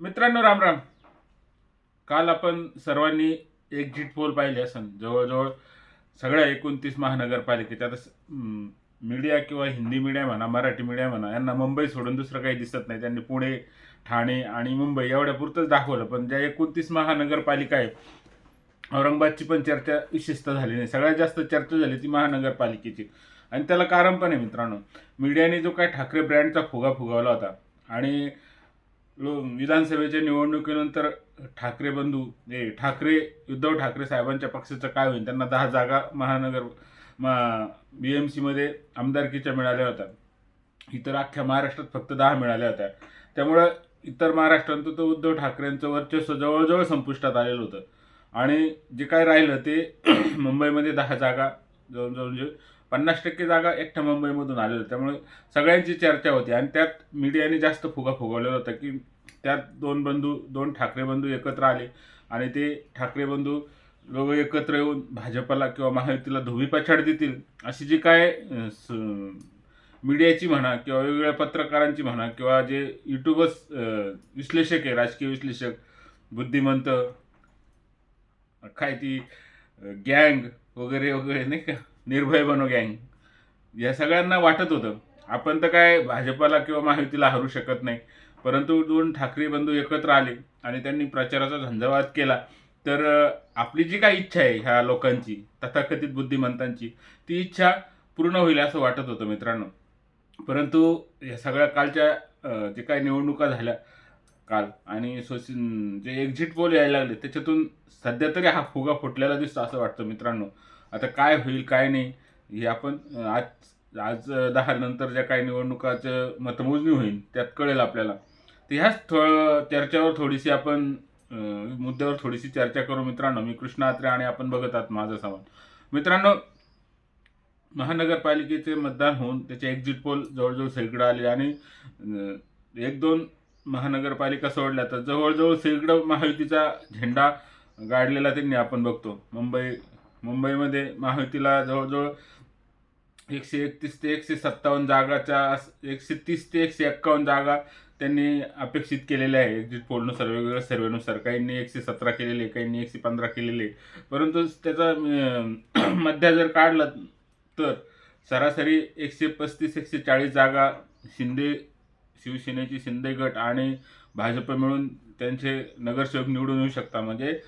मित्रांनो राम राम. काल आपण सर्वांनी एक्झिट पोल पाहिले असन. जवळजवळ सगळ्या एकोणतीस महानगरपालिकेच्या आता स- मीडिया किंवा हिंदी मीडिया म्हणा मराठी मीडिया म्हणा यांना मुंबई सोडून दुसरं काही दिसत नाही. त्यांनी पुणे ठाणे आणि मुंबई एवढ्यापुरतंच दाखवलं. पण ज्या एकोणतीस महानगरपालिका आहे औरंगाबादची पण चर्चा विशेषतः झाली नाही. सगळ्यात जास्त चर्चा झाली ती महानगरपालिकेची. आणि त्याला कारण पण आहे मित्रांनो मीडियाने जो काय ठाकरे ब्रँडचा फुगा फुगवला होता आणि लो- विधानसभेच्या निवडणुकीनंतर ठाकरे बंधू हे ठाकरे उद्धव ठाकरे साहेबांच्या पक्षाचं काय होईल? त्यांना दहा जागा महानगर बी एम सीमध्ये आमदारकीच्या मिळाल्या होत्या. इतर अख्ख्या महाराष्ट्रात फक्त दहा मिळाल्या होत्या. त्यामुळं इतर महाराष्ट्रात तर उद्धव ठाकरेंचं वर्चस्व जवळजवळ संपुष्टात आलेलं होतं. आणि जे काय राहिलं ते मुंबईमध्ये दहा जागा जवळजवळ म्हणजे पन्नास टक्के जागा एकट्या मुंबईमधून आलेलं त्यामुळे सगळ्यांची चर्चा होती. आणि त्यात मीडियाने जास्त फुगा फुगवलेला होता की त्यात दोन बंधू दोन ठाकरे बंधू एकत्र आले आणि ते ठाकरे बंधू लोक एकत्र येऊन भाजपला किंवा महायुतीला धोबी पछाड देतील अशी जी काय स- मीडियाची म्हणा किंवा वेगवेगळ्या पत्रकारांची म्हणा किंवा जे युट्यूबर्स विश्लेषक आहे राजकीय विश्लेषक बुद्धिमंत काय ती गँग वगैरे वगैरे नाही का? निर्भय बनो गँग. या सगळ्यांना वाटत होतं. आपण तर काय भाजपला किंवा महायुतीला हरू शकत नाही. परंतु दोन ठाकरे बंधू एकत्र आले आणि त्यांनी प्रचाराचा झंझावात केला. तर आपली जी काही इच्छा आहे ह्या लोकांची तथाकथित बुद्धिमंतांची ती इच्छा पूर्ण होईल असं वाटत होतं मित्रांनो. परंतु या सगळ्या कालच्या जे काही निवडणुका झाल्या काल. आणि सोशि जे एक्झिट पोल यायला लागले त्याच्यातून सध्या तरी हा फुगा फुटलेला दिसतो असं वाटतं मित्रांनो. आता काय होईल काय नाही हे आपण आज आज दहा नंतर ज्या काही निवडणुकाचं मतमोजणी होईल त्यात कळेल आपल्याला. तर ह्याच थो चर्चेवर थोडीशी आपण मुद्द्यावर थोडीशी चर्चा करू मित्रांनो. मी कृष्णा आत्रे आणि आपण बघत आहात माझं सवाल मित्रांनो महानगरपालिकेचे मतदान होऊन त्याचे एक्झिट पोल जवळजवळ सगळीकडे आले आणि एक दोन महानगरपालिका सोडल्या तर जवळजवळ सगळं महायुतीचा झेंडा गाडलेला त्यांनी आपण बघतो. मुंबई मुंबईमध्ये महायुतीला जवळजवळ एकशे एकतीस ते एकशे सत्तावन्न जागाच्या एकशे तीस ते एकशे एक्कावन्न जागा त्यांनी अपेक्षित केलेल्या आहे एक्झिट पोलनुसार वेगवेगळ्या सर्वेनुसार काहींनी एकशे सतरा केलेले काहींनी एकशे पंधरा केलेले. परंतु त्याचा मध्या जर काढला तर सरासरी एकशे पस्तीस एकशे चाळीस जागा शिंदे शिवसेनेची शिंदे गट आणि भाजप मिळून त्यांचे नगरसेवक निवडून येऊ शकता. म्हणजे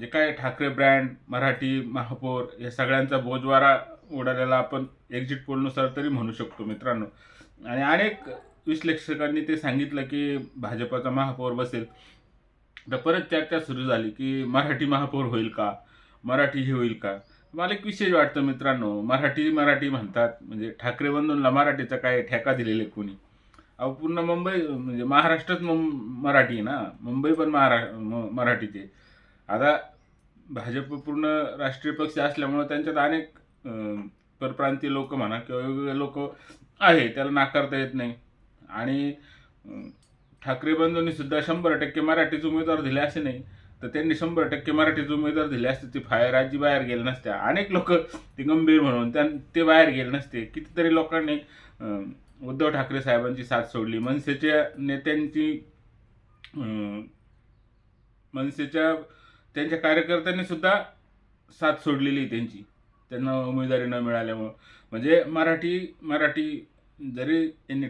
जे काय ठाकरे ब्रँड मराठी महापौर या सगळ्यांचा बोजवारा उडालेला आपण एक्झिट पोलनुसार तरी म्हणू शकतो मित्रांनो. आणि अनेक विश्लेषकांनी ते सांगितलं की भाजपाचा महापौर बसेल. तर परत चर्चा सुरू झाली की मराठी महापौर होईल का? मराठी हे होईल का? मला एक विशेष वाटतं मित्रांनो मराठी मराठी म्हणतात. म्हणजे ठाकरे बंधूंना मराठीचा काय ठेका दिलेले कोणी? अहो पूर्ण मुंबई म्हणजे महाराष्ट्रात मुं- मराठी आहे ना. मुंबई पण महारा म- मराठीची आहे. आता भाजप पूर्ण राष्ट्रीय पक्ष असल्यामुळं त्यांच्यात अनेक परप्रांतीय लोक म्हणा किंवा वेगवेगळे लोक आहे त्याला नाकारता येत नाही. आणि ठाकरे बंधूंनी सुद्धा शंभर टक्के मराठीचे उमेदवार दिले असे नाही. तर त्यांनी शंभर टक्के मराठीचे उमेदवार दिले असते ती फायर राज्य बाहेर गेले नसत्या अनेक लोक ते गंभीर म्हणून त्या ते बाहेर गेले नसते. कितीतरी लोकांनी उद्धव ठाकरे साहेबांची साथ सोडली. मनसेच्या नेत्यांची मनसेच्या त्यांच्या कार्यकर्त्यांनी सुद्धा साथ सोडलेली त्यांची. त्यांना उमेदवारी न मिळाल्यामुळं. म्हणजे मराठी मराठी जरी त्यांनी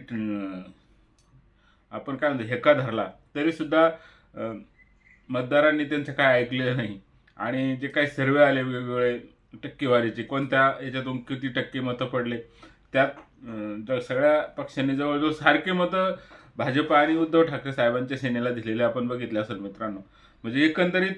आपण काय म्हणतो हेका धरला तरीसुद्धा मतदारांनी त्यांचं काय ऐकलेलं नाही. आणि जे काही सर्वे आले वेगवेगळे टक्केवारीचे कोणत्या याच्यातून किती टक्के मतं पडले त्यात सगळ्या पक्षांनी जवळजवळ सारखे मतं भाजप आणि उद्धव ठाकरे साहेबांच्या सेनेला दिलेले आपण बघितले असेल मित्रांनो. म्हणजे एकंदरीत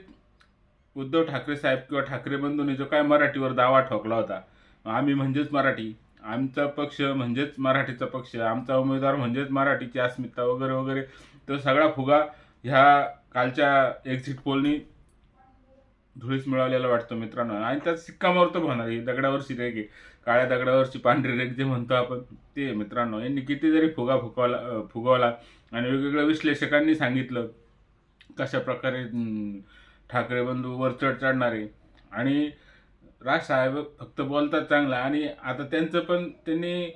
उद्धव ठाकरे साहेब किंवा ठाकरे बंधूंनी जो काय मराठीवर दावा ठोकला होता आम्ही म्हणजेच मराठी आमचा पक्ष म्हणजेच मराठीचा पक्ष आमचा उमेदवार म्हणजेच मराठीची अस्मिता वगैरे वगैरे तो सगळा फुगा ह्या कालच्या एक्झिट पोलनी धुळीस मिळवलेला वाटतो मित्रांनो. आणि त्यात सिक्कामोर्तब होणार ही दगडावर शिरे काळ्या दगडावरची पांढरी रेग जे म्हणतो आपण ते मित्रांनो. यांनी किती जरी फुगा फुकवला फुगवला आणि वेगवेगळ्या विश्लेषकांनी सांगितलं कशा प्रकारे ठाकरे बंधू वर चढ चढणारे. आणि राजसाहेब फक्त बोलतात चांगलं आणि आता त्यांचं पण त्यांनी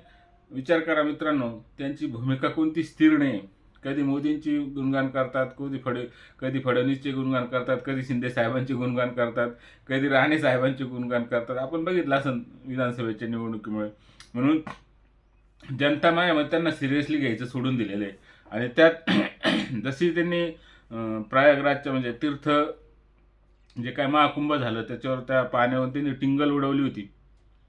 विचार करा मित्रांनो त्यांची भूमिका कोणती स्थिर नाही कधी मोदींची गुणगान करतात कधी फडे कधी फडणवीसचे गुणगान करतात कधी शिंदे साहेबांचे गुणगान करतात कधी राणे साहेबांचे गुणगान करतात. आपण बघितलं असं विधानसभेच्या निवडणुकीमुळे. म्हणून जनता माझ्या त्यांना सिरियसली घ्यायचं सोडून दिलेलं आहे. आणि त्यात जशी त्यांनी प्रयागराजच्या म्हणजे तीर्थ जे काय महाकुंभ झालं त्याच्यावर त्या पाण्यावर त्यांनी टिंगल उडवली होती.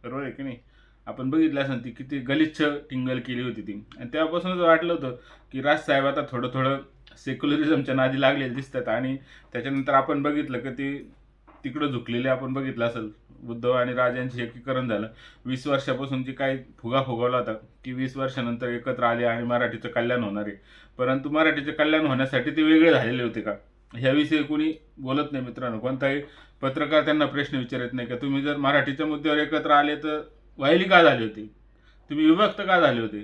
बरोबर आहे की नाही? आपण बघितलं असेल ती किती गलिच्छ टिंगल केली होती ती. आणि तेव्हापासूनच वाटलं होतं की राजसाहेब आता थोडं थोडं सेक्युलरिझमच्या नादी लागलेले दिसतात. आणि त्याच्यानंतर आपण बघितलं की ती तिकडं झुकलेले आपण बघितलं असेल. उद्धव आणि राजांचे एकीकरण झालं. वीस वर्षापासून जी काही फुगा फुगवला होता की वीस वर्षानंतर एकत्र आले आणि मराठीचं कल्याण होणार आहे. परंतु मराठीचे कल्याण होण्यासाठी ते वेगळे झालेले होते का? ह्याविषयी कोणी बोलत नाही मित्रांनो. कोणताही पत्रकार त्यांना प्रश्न विचारत नाही का? तुम्ही जर मराठीच्या मुद्द्यावर एकत्र आले तर व्हायली का झाली होती? तुम्ही विभक्त का झाले होते?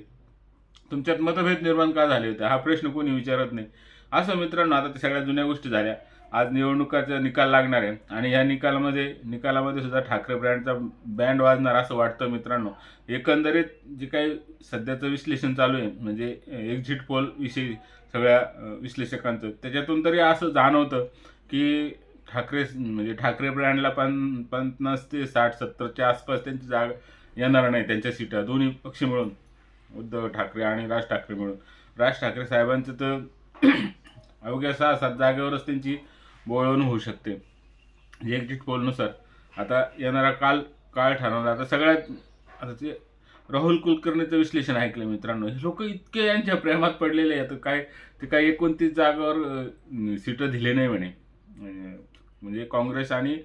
तुमच्यात मतभेद निर्माण का झाले होते? हा प्रश्न कोणी विचारत नाही. असं मित्रांनो आता सगळ्या जुन्या गोष्टी झाल्या. आज निवडणुकाचा निकाल लागणार आहे आणि या निकालामध्ये निकालामध्ये सुद्धा ठाकरे ब्रँडचा बँड वाजणार असं वाटतं मित्रांनो. एकंदरीत जे काही सध्याचं विश्लेषण चालू आहे म्हणजे एक्झिट पोल विषयी सगळ्या विश्लेषकांचं त्याच्यातून तरी असं जाणवतं की ठाकरे म्हणजे ठाकरे ब्रँडला पण पन्नास ते साठ सत्तरच्या आसपास त्यांची जागा येणार नाही त्यांच्या सीटा. दोन्ही पक्ष मिळून उद्धव ठाकरे आणि राज ठाकरे मिळून. राज ठाकरे साहेबांचं तर अवघ्या सहा सात जागेवरच त्यांची बोळवण होऊ शकते. एक्झिट पोलनुसार आता येणारा काल काळ ठरवणार. आता सगळ्यात आता ते राहुल कुलकर्णीचं विश्लेषण ऐकलं मित्रांनो. हे लोक इतके यांच्या प्रेमात पडलेले आहेत. काय ते काय एकोणतीस जागावर सीटं दिले नाही म्हणे. म्हणजे काँग्रेस आणि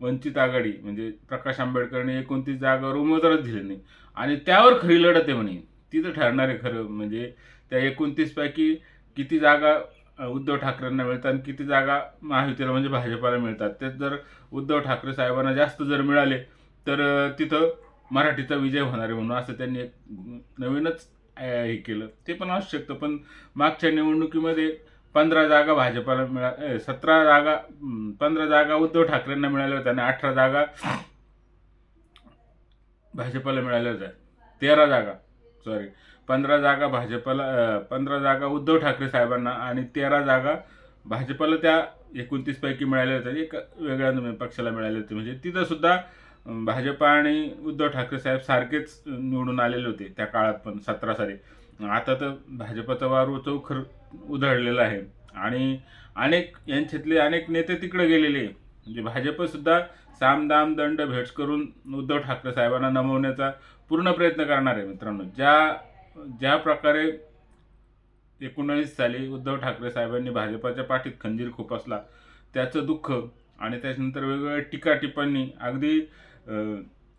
वंचित आघाडी म्हणजे प्रकाश आंबेडकरने एकोणतीस जागावर उमेदवारच दिले नाही. आणि त्यावर खरी लढत आहे म्हणे. तिथं ठरणार आहे खरं. म्हणजे त्या एकोणतीसपैकी किती जागा उद्धव ठाकरेंना मिळतात आणि किती जागा महायुतीला म्हणजे भाजपाला मिळतात. त्यात जर उद्धव ठाकरे साहेबांना जास्त जर मिळाले तर तिथं मराठीचा विजय होणार आहे म्हणून असं त्यांनी एक नवीनच हे केलं. ते पण असू शकतं. पण मागच्या निवडणुकीमध्ये पंधरा जागा भाजपाला मिळा सतरा जागा पंधरा जागा उद्धव ठाकरेंना मिळाल्या होत्या आणि अठरा जागा भाजपाला मिळाल्या होत्या. तेरा जागा सॉरी पंधरा जागा भाजपाला पंधरा जागा उद्धव ठाकरे साहेबांना आणि तेरा जागा भाजपाला त्या एकोणतीसपैकी मिळाल्या होत्या. एक वेगळ्या नवीन पक्षाला मिळाले होते म्हणजे तिथंसुद्धा भाजपा आणि उद्धव ठाकरे साहेब सारखेच निवडून आलेले होते त्या काळात पण सतरा साली. आता तर भाजपचा वारू चौखर उधळलेला आहे. आणि अनेक यांच्यातले अनेक नेते तिकडे गेलेले म्हणजे भाजपसुद्धा सामदाम दंड भेट करून उद्धव ठाकरे साहेबांना नमवण्याचा पूर्ण प्रयत्न करणार आहे मित्रांनो. ज्या ज्या प्रकारे एकोणावीस साली उद्धव ठाकरे साहेबांनी भाजपाच्या पाठीत खंजीर खुपसला त्याचं दुःख आणि त्याच्यानंतर वेगवेगळ्या टीका टिप्पणी अगदी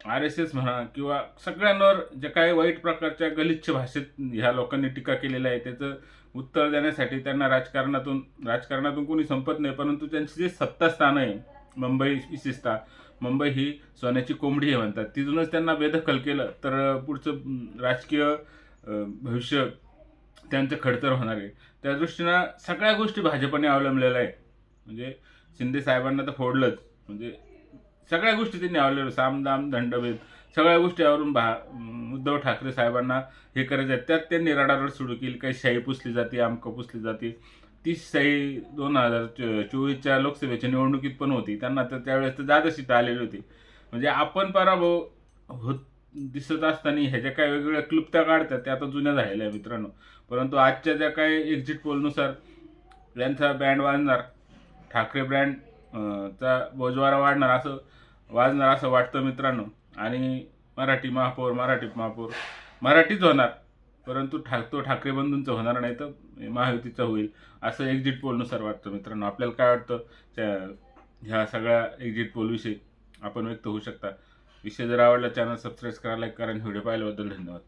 आर एस एस म्हणा किंवा सगळ्यांवर जे काही वाईट प्रकारच्या गलिच्छ भाषेत ह्या लोकांनी टीका केलेल्या आहे त्याचं उत्तर देण्यासाठी त्यांना राजकारणातून राजकारणातून कोणी संपत नाही परंतु त्यांची जे सत्तास्थान आहे मुंबई विशेषतः मुंबई ही सोन्याची कोंबडी आहे म्हणतात. तिथूनच त्यांना बेदखल केलं तर पुढचं राजकीय भविष्य त्यांचं खडतर होणार आहे. त्या दृष्टीनं सगळ्या गोष्टी भाजपने अवलंबलेल्या आहे म्हणजे शिंदे साहेबांना तर फोडलंच. म्हणजे सगळ्या गोष्टी त्यांनी अवलंबल्या सामदाम दंडभेद सगळ्या गोष्टीवरून भा उद्धव ठाकरे साहेबांना हे करायचं आहे त्यात त्यांनी रडारड सुरू केली. काही शाही पुसली जाते आमकं पुसली जाते. तीस शाही दोन हजार चो चोवीसच्या लोकसभेच्या निवडणुकीत पण होती. त्यांना तर त्यावेळेस तर जादा सीटा आलेली होती. म्हणजे आपण पराभव होत दिसत असताना ह्याच्या काय वेगवेगळ्या क्लुप्त्या काढतात. त्या आता जुन्या झालेल्या आहे मित्रांनो. परंतु आजच्या ज्या काय एक्झिट पोलनुसार यांचा बँड वाजणार. ठाकरे ब्रँड चा बोजवारा वाढणार असं वाजणार असं वाटतं मित्रांनो. आणि मराठी महापौर मराठी महापौर मराठीच होणार. परंतु ठा तो ठाकरे बंधूंचं होणार नाही तर महायुतीचं होईल. असं एक्झिट पोलनुसार वाटतं मित्रांनो. आपल्याला काय वाटतं? त्या ह्या सगळ्या एक्झिट पोलविषयी आपण व्यक्त होऊ शकता. विषय जर आवडला चॅनल सबस्क्राईब करा लाईक करा आणि व्हिडिओ पाहिल्याबद्दल धन्यवाद.